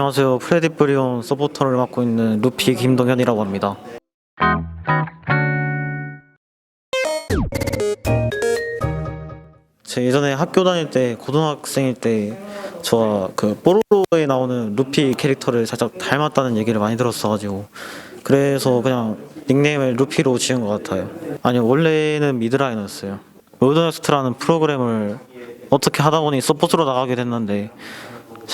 안녕하세요. 프레디 브리온 서포터를 맡고 있는 루피 김동현이라고 합니다. 제 예전에 학교 다닐 때 고등학생일 때 저와 그 뽀로로에 나오는 루피 캐릭터를 살짝 닮았다는 얘기를 많이 들었어가지고 그래서 그냥 닉네임을 루피로 지은 것 같아요. 아니 원래는 미드라이너였어요. 로드넥스트라는 프로그램을 어떻게 하다 보니 서포트로 나가게 됐는데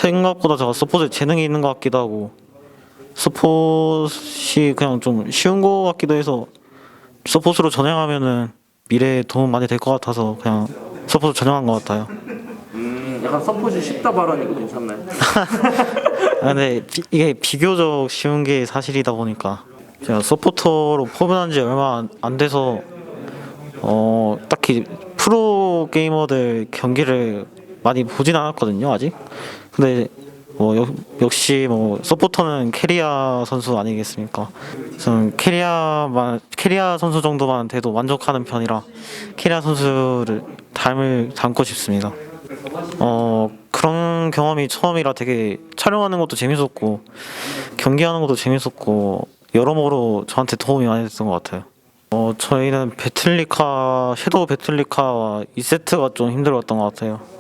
생각보다 제가 서포트에 재능이 있는 것 같기도 하고 서폿이 그냥 좀 쉬운 것 같기도 해서 서폿으로 전향하면은 미래에 도움 많이 될 것 같아서 그냥 서폿 전향한 것 같아요. 음, 약간 서폿이 쉽다 발언이고 괜찮나요? 아, 근데 비- 이게 비교적 쉬운 게 사실이다 보니까 제가 서포터로 포변한 지 얼마 안, 안 돼서 어 딱히 프로 게이머들 경기를 많이 보진 않았거든요 아직. 근데 뭐 역, 역시 뭐 서포터는 캐리아 선수 아니겠습니까? 저는 캐리아만 캐리아 선수 정도만 돼도 만족하는 편이라 캐리아 선수를 닮을 닮고 싶습니다. 어 그런 경험이 처음이라 되게 촬영하는 것도 재밌었고 경기하는 것도 재밌었고 여러모로 저한테 도움이 많이 됐던 것 같아요. 어 저희는 배틀리카 섀도우 배틀리카와 2세트가 좀 힘들었던 것 같아요.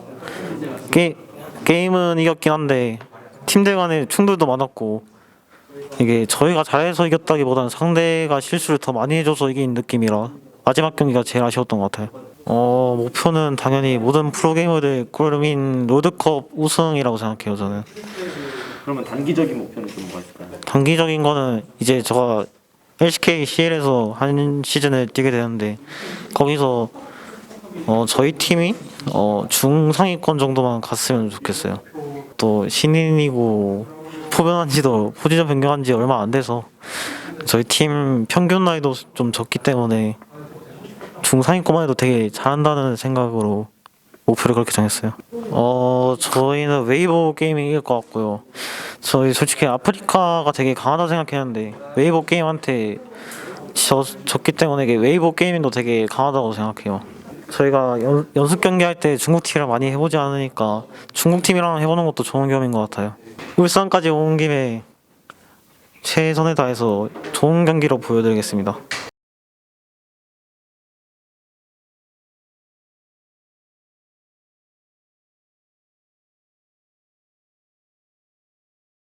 게, 게임은 이겼긴 한데 팀들 간에 충돌도 많았고 이게 저희가 잘해서 이겼다기보다는 상대가 실수를 더 많이 해줘서 이긴 느낌이라 마지막 경기가 제일 아쉬웠던 것 같아요. 어 목표는 당연히 모든 프로게이머들 꿀민 롤드컵 우승이라고 생각해요 저는. 그러면 단기적인 목표는 좀 뭐가 있을까요? 단기적인 거는 이제 제가 LCK CL에서 한 시즌을 뛰게 되는데 거기서 어 저희 팀이 어 중상위권 정도만 갔으면 좋겠어요. 또 신인이고 포변한 지도 포지션 변경한 지 얼마 안 돼서 저희 팀 평균 나이도 좀 적기 때문에 중상위권만 해도 되게 잘한다는 생각으로 목표를 그렇게 정했어요. 어 저희는 웨이보 게임이 이길 것 같고요. 저희 솔직히 아프리카가 되게 강하다 생각했는데 웨이보 게임한테 져, 졌기 때문에 웨이보 게이밍도 되게 강하다고 생각해요. 저희가 연, 연습 경기 할 때 중국 팀이랑 많이 해보지 않으니까 중국 팀이랑 해보는 것도 좋은 경험인 것 같아요. 울산까지 온 김에 최선을 다해서 좋은 경기로 보여드리겠습니다.